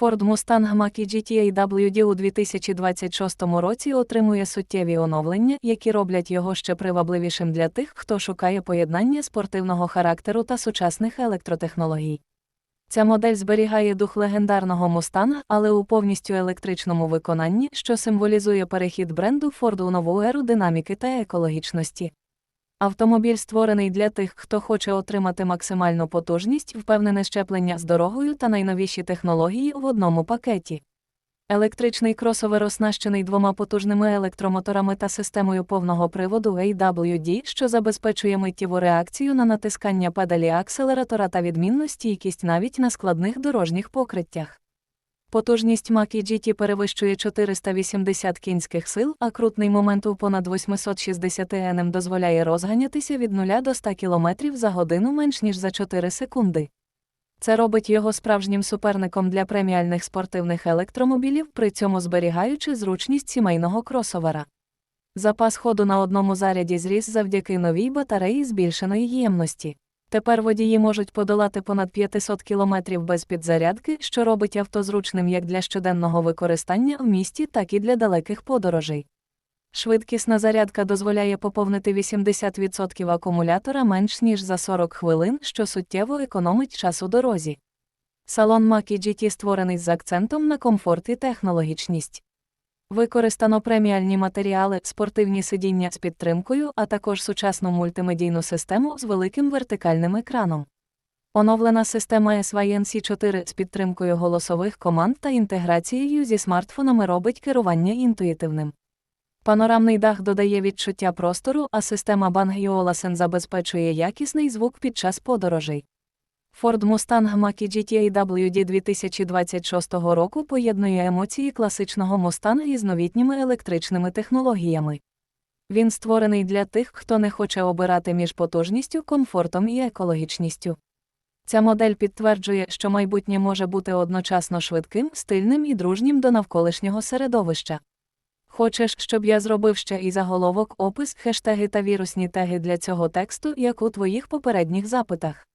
Ford Mustang Mach-E GT AWD у 2026 році отримує суттєві оновлення, які роблять його ще привабливішим для тих, хто шукає поєднання спортивного характеру та сучасних електротехнологій. Ця модель зберігає дух легендарного Мустанга, але у повністю електричному виконанні, що символізує перехід бренду Ford у нову еру динаміки та екологічності. Автомобіль створений для тих, хто хоче отримати максимальну потужність, впевнене щеплення з дорогою та найновіші технології в одному пакеті. Електричний кросовер оснащений двома потужними електромоторами та системою повного приводу AWD, що забезпечує миттєву реакцію на натискання педалі акселератора та відмінну стійкість навіть на складних дорожніх покриттях. Потужність Mach-E GT перевищує 480 кінських сил, а крутний момент у понад 860 нм дозволяє розганятися від 0 до 100 км за годину менш ніж за 4 секунди. Це робить його справжнім суперником для преміальних спортивних електромобілів, при цьому зберігаючи зручність сімейного кросовера. Запас ходу на одному заряді зріс завдяки новій батареї збільшеної ємності. Тепер водії можуть подолати понад 500 км без підзарядки, що робить авто зручним як для щоденного використання в місті, так і для далеких подорожей. Швидкісна зарядка дозволяє поповнити 80% акумулятора менш ніж за 40 хвилин, що суттєво економить час у дорозі. Салон Mach-E GT створений з акцентом на комфорт і технологічність. Використано преміальні матеріали, спортивні сидіння з підтримкою, а також сучасну мультимедійну систему з великим вертикальним екраном. Оновлена система SYNC 4 з підтримкою голосових команд та інтеграцією зі смартфонами робить керування інтуїтивним. Панорамний дах додає відчуття простору, а система Bang Olufsen забезпечує якісний звук під час подорожей. Ford Mustang Mach-E GT AWD 2026 року поєднує емоції класичного Mustang із новітніми електричними технологіями. Він створений для тих, хто не хоче обирати між потужністю, комфортом і екологічністю. Ця модель підтверджує, що майбутнє може бути одночасно швидким, стильним і дружнім до навколишнього середовища. Хочеш, щоб я зробив ще і заголовок, опис, хештеги та вірусні теги для цього тексту, як у твоїх попередніх запитах.